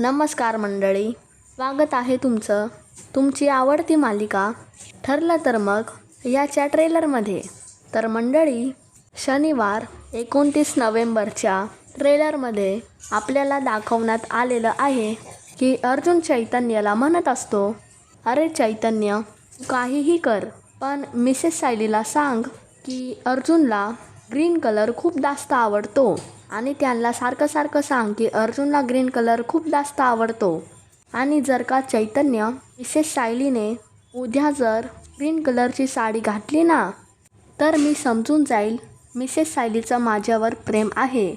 नमस्कार मंडळी. स्वागत आहे तुमचं. तुमची आवडती मालिका ठरलं तर मग याच्या ट्रेलरमध्ये. तर मंडळी शनिवार एकोणतीस नोव्हेंबरच्या ट्रेलरमध्ये आपल्याला दाखवण्यात आलेलं आहे की अर्जुन चैतन्यला म्हणत असतो अरे चैतन्य तू काहीही कर पण मिसेस सायलीला सांग की अर्जुनला ग्रीन कलर खूप जास्त आवडतो. आणि त्यांना सारखं सारखं सांग की अर्जुनला ग्रीन कलर खूप जास्त आवडतो. आणि जर का चैतन्य विशेष सायलीने उद्या जर ग्रीन कलरची साडी घातली ना तर मी समजून जाईल मिसेस सायलीचं माझ्यावर प्रेम आहे.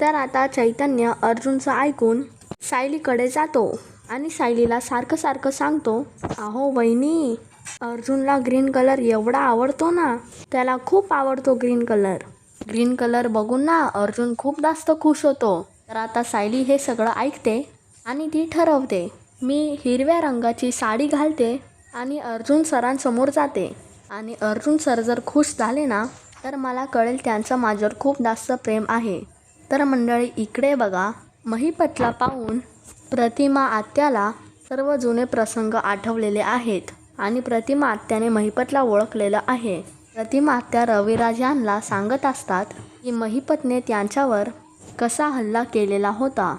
तर आता चैतन्य अर्जुनचं ऐकून सायलीकडे जातो आणि सायलीला सारखं सारखं सांगतो अहो वहिनी अर्जुनला ग्रीन कलर एवढा आवडतो ना त्याला खूप आवडतो ग्रीन कलर ग्रीन कलर बघून ना अर्जुन खूप जास्त खुश होतो. तर आता सायली हे सगळं ऐकते आणि ती ठरवते मी हिरव्या रंगाची साडी घालते आणि अर्जुन सरांसमोर जाते. आणि अर्जुन सर जर खुश झाले ना तर मला कळेल त्यांचं माझ्यावर खूप जास्त प्रेम आहे. तर मंडळी इकडे बघा. महिपतला पाहून प्रतिमा आत्याला सर्व जुने प्रसंग आठवलेले आहेत. आणि प्रतिमा आत्याने महिपतला ओळखलेलं आहे. प्रतिमा आत्या रविराज यांना सांगत असतात की महिपतने त्यांच्यावर कसा हल्ला केलेला होता.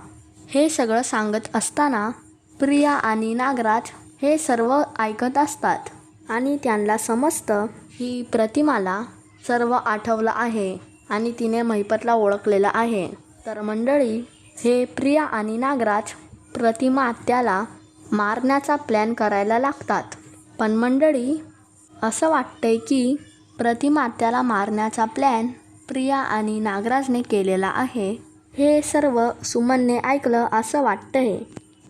हे सगळं सांगत असताना प्रिया आणि नागराज हे सर्व ऐकत असतात आणि त्यांना समजतं की प्रतिमाला सर्व आठवलं आहे आणि तिने महिपतला ओळखलेलं आहे. तर मंडळी हे प्रिया आणि नागराज प्रतिमा आत्याला मारण्याचा प्लॅन करायला लागतात. पण मंडळी असं वाटतंय की प्रतिमात्याला मारण्याचा प्लॅन प्रिया आणि नागराजने केलेला आहे. हे सर्व सुमनने ऐकलं असं वाटतंय.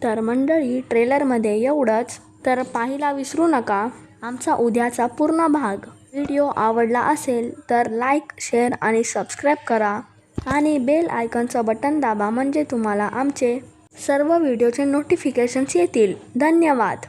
तर मंडळी ट्रेलरमध्ये एवढंच. तर पाहिला विसरू नका. आमचा उद्याचा पूर्ण भाग. व्हिडिओ आवडला असेल तर लाईक शेअर आणि सबस्क्राईब करा. आणि बेल आयकॉनचं बटन दाबा म्हणजे तुम्हाला आमचे सर्व व्हिडिओचे नोटिफिकेशन्स येतील. धन्यवाद.